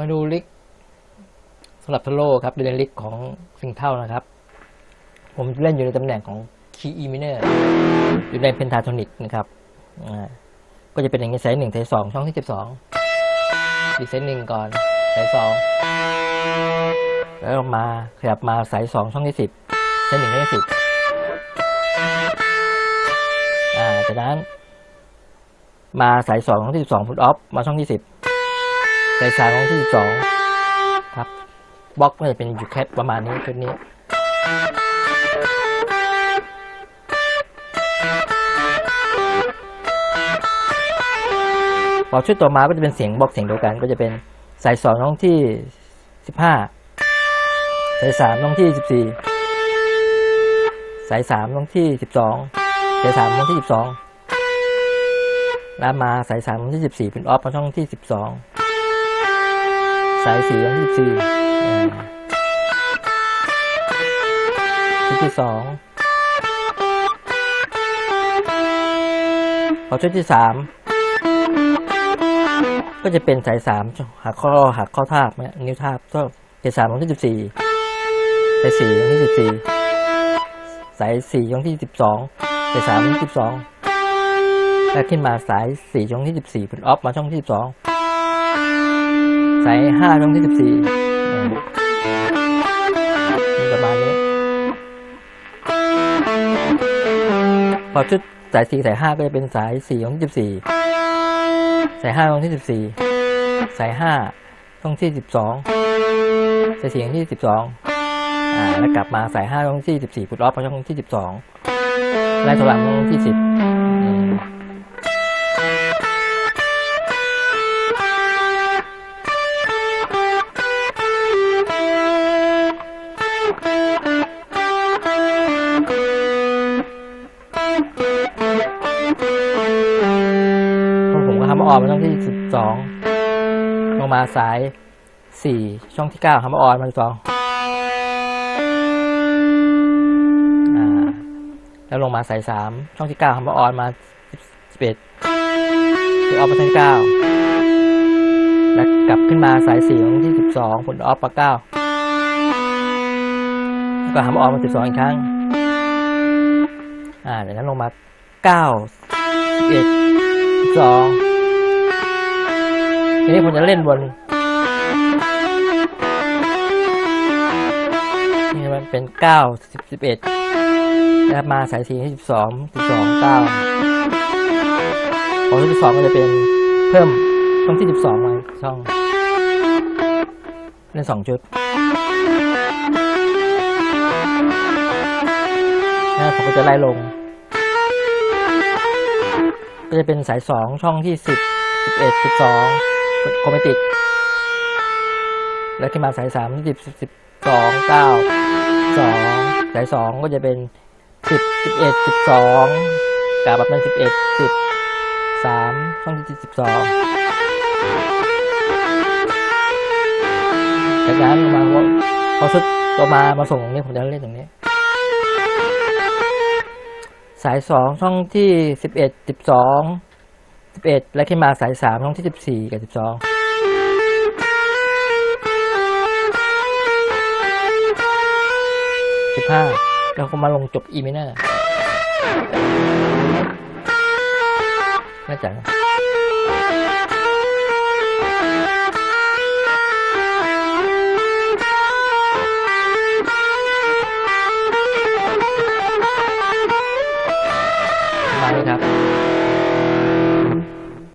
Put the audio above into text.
มาดูลิกสำหรับทโลครับเดนลิกของซิงเท่านะครับ ผมเล่นอยู่ในตำแหน่งของคีย์อีมิเนอร์อยู่ในเพนทาโทนิกนะครับก็จะเป็นอย่างนี้สายหนึ่งสายสองช่องที่สิบสองดีสายหนึ่งก่อนสายสองแล้วมาขยับมาสายสองช่องที่สิบสายหนึ่งช่องที่สิบจากนั้น มาสายสองช่องที่สิบสองฟุตออฟมาช่องที่สิบ สายสามช่องที่สองครับบล็อกก็จะเป็นอยู่แค่ประมาณนี้ชุดนี้พอชุดต่อมาก็จะเป็นเสียงบล็อกเสียงเดียวกัน ก็จะเป็นสายสองช่องที่สิบห้าสายสามช่องที่สิบสี่สายสามช่องที่สิบสองสายสามช่องที่สิบสองแล้วมาสายสามช่องที่สิบสี่เป็นออฟมาช่องที่สิบสอง สายสี่ช่องที่สี่ชุดที่สองพอชุดที่สามก็จะเป็นสายสามหักข้อหักข้อทาบเนี่ยนิ้วทาบก็สายสามของที่สิบสี่สายสี่ของที่สิบสี่สายสี่ช่องที่สิบสองสายสามช่องที่สิบสองแล้วขึ้นมาสายสี่ช่องที่สิบสี่เป็นออฟมาช่องที่สิบสอง สายห้าช่องที่สิบสี่ประมาณนี้ พอชุดสายสี่สายห้าก็จะเป็นสายสี่ของที่สิบสี่สายห้าช่องที่สิบสี่สายห้าช่องที่สิบสองสายสี่ช่องที่สิบสองอ่าแล้วกลับมาสายห้าช่องที่สิบสี่พุทออฟมาช่องที่สิบสองไล่ถอยหลังช่องที่สิบ ออกมาช่องที่สิบสองลงมาสายสี่ช่องที่เก้าทำออนมาสองอ่าแล้วลงมาสายสามช่องที่เก้าทำออนมาสิบเอ็ดที่ออฟมาช่องเก้าแล้วกลับขึ้นมาสายสี่ช่องที่สิบสองผลออฟมาเก้าแล้วก็ทำออนมาสิบสองอีกครั้งอ่าจากนั้นลงมาเก้าสิบเอ็ดสอง ทีนี้ผมจะเล่นบนนี่มันเป็นเก้าสิบสิบเอ็ดแล้วมาสายสีที่สิบสองสิบสองเก้าของที่สิบสองก็จะเป็นเพิ่มช่องที่สิบสองมาช่องเล่นสองชุดแล้วผมก็จะไล่ลง ก็จะเป็นสายสองช่องที่สิบสิบเอ็ดสิบสอง โคเมติก แล้วขึ้นมาสายสามสิบสิบสองเก้าสองสายสองก็จะเป็นสิบสิบเอ็ดสิบสองกาแบบนั้นสิบเอ็ดสิบสามช่องที่สิบสองจากนั้นมาว่าพอชุดต่อมามาส่งตรงนี้ผมจะเล่นตรงนี้ สายสองช่องที่สิบเอ็ดสิบสอง สิบเอ็ดและขึ้นมาสายสามช่องที่สิบสี่กับสิบสองสิบห้าแล้วก็มาลงจบอีมิเนอร์น่าจะ